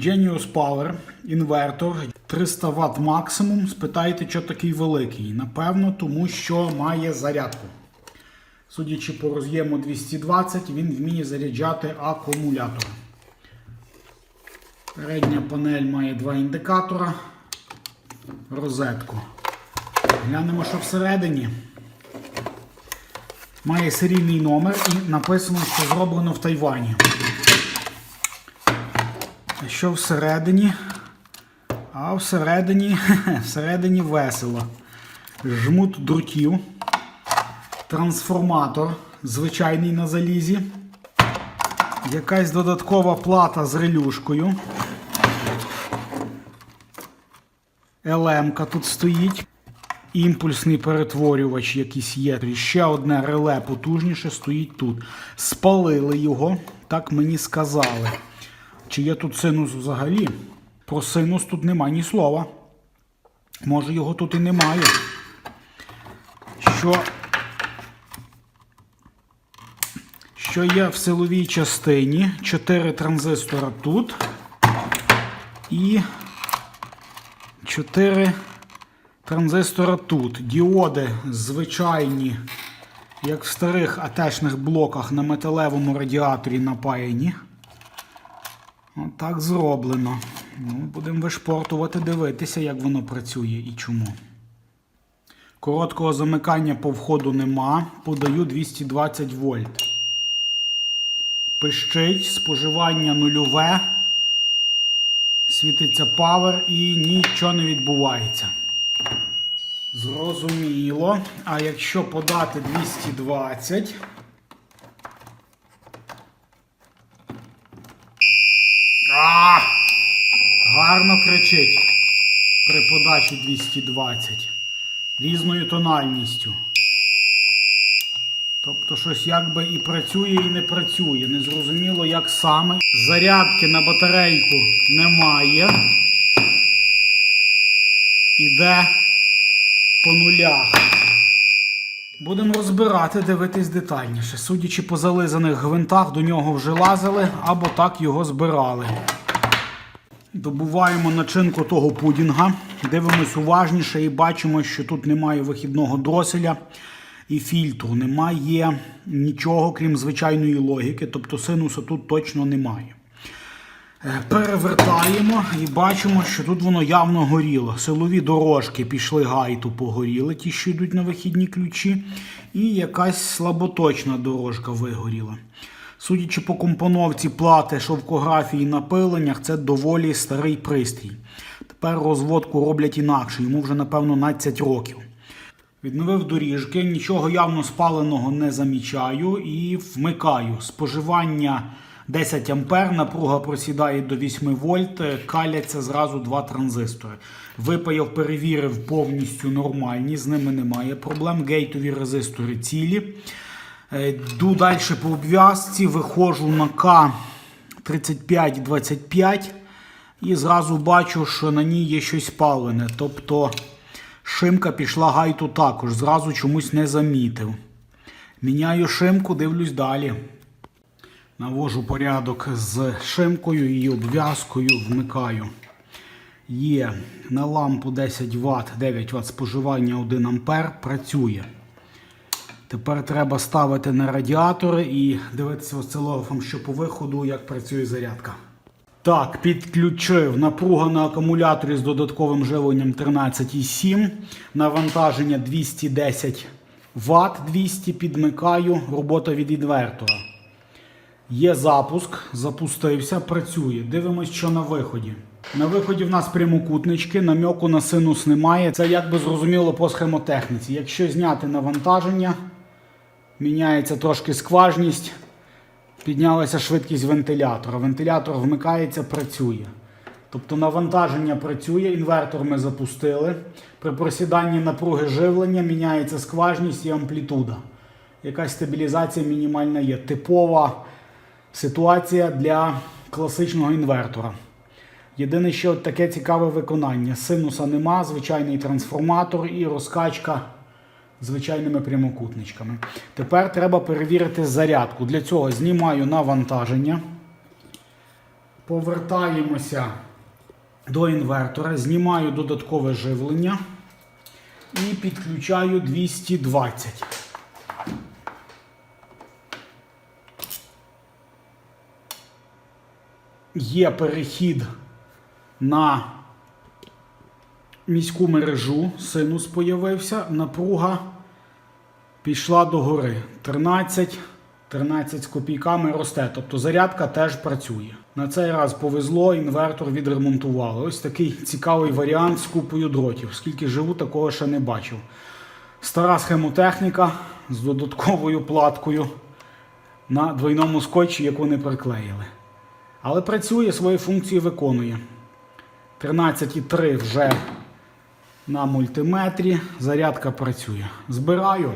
Genius Power інвертор 300 Вт максимум. Спитайте, що такий великий. Напевно, тому що має зарядку. Судячи по роз'єму 220, він вміє заряджати акумулятор. Передня панель має два індикатора. Розетку. Глянемо, що всередині. Має серійний номер і написано, що зроблено в Тайвані. Що всередині? А всередині, всередині весело. Жмут дротів, трансформатор, звичайний на залізі, якась додаткова плата з релюшкою. ЛМ-ка тут стоїть. Імпульсний перетворювач якийсь є. Ще одне реле потужніше стоїть тут. Спалили його, так мені сказали. Чи є тут синус взагалі? Про синус тут нема ні слова. Може його тут і немає. Що, що є в силовій частині? 4 транзистора тут. І 4 транзистора тут. Діоди звичайні, як в старих атешних блоках на металевому радіаторі напаяні. Отак зроблено. Ну, будемо вишпортувати, дивитися, як воно працює і чому. Короткого замикання по входу нема. Подаю 220 вольт. Пищить, споживання нульове. Світиться павер і нічого не відбувається. Зрозуміло. А якщо подати 220. А! Гарно кричить при подачі 220. Різною тональністю. Тобто щось якби і працює, і не працює. Незрозуміло, як саме. Зарядки на батарейку немає. Іде по нулях. Будемо розбирати, дивитись детальніше. Судячи по зализаних гвинтах, до нього вже лазили або так його збирали. Добуваємо начинку того пудінга, дивимось уважніше і бачимо, що тут немає вихідного дроселя і фільтру. Немає нічого, крім звичайної логіки, тобто синуса тут точно немає. Е, Перевертаємо і бачимо, що тут воно явно горіло. Силові дорожки пішли гайту, погоріли, ті, що йдуть на вихідні ключі, і якась слаботочна дорожка вигоріла. Судячи по компоновці плати, шовкографії на пиленнях, це доволі старий пристрій. Тепер розводку роблять інакше, йому вже, напевно, 12 років. Відновив доріжки, нічого явно спаленого не замічаю і вмикаю. Споживання 10 ампер, напруга просідає до 8 вольт, каляться зразу два транзистори. Випаяв, перевірив повністю нормальні, з ними немає проблем. Гейтові резистори цілі. Е, Йду далі по обв'язці, виходжу на К3525 і зразу бачу, що на ній є щось палене. Тобто шимка пішла гайту також, зразу чомусь не замітив. Міняю шимку, дивлюсь далі. Навожу порядок з шимкою, її обв'язкою, вмикаю. Є на лампу 10 Вт, 9 Вт споживання 1 А, працює. Тепер треба ставити на радіатори і дивитися осцилографом, що по виходу, як працює зарядка. Так, підключив напруга на акумуляторі з додатковим живленням 13,7, навантаження 210 Вт, 200 підмикаю, робота від інвертора. Є запуск, запустився, працює. Дивимось, що на виході. На виході в нас прямокутнички, намьоку на синус немає. Це як би зрозуміло по схемотехніці. Якщо зняти навантаження, міняється трошки скважність, піднялася швидкість вентилятора. Вентилятор вмикається, працює. Тобто навантаження працює, інвертор ми запустили. При просіданні напруги живлення міняється скважність і амплітуда. Якась стабілізація мінімальна є. Типова ситуація для класичного інвертора. Єдине, що таке цікаве виконання. Синуса нема, звичайний трансформатор і розкачка звичайними прямокутничками. Тепер треба перевірити зарядку. Для цього знімаю навантаження. Повертаємося до інвертора, знімаю додаткове живлення і підключаю 220. Є перехід на міську мережу, синус появився, напруга пішла догори. 13, 13 з копійками росте. Тобто зарядка теж працює. На цей раз повезло, інвертор відремонтували. Ось такий цікавий варіант з купою дротів. Скільки живу, такого ще не бачив. Стара схемотехніка з додатковою платкою на двойному скотчі, яку не приклеїли. Але працює, свої функції виконує. 13,3 вже на мультиметрі. Зарядка працює. Збираю.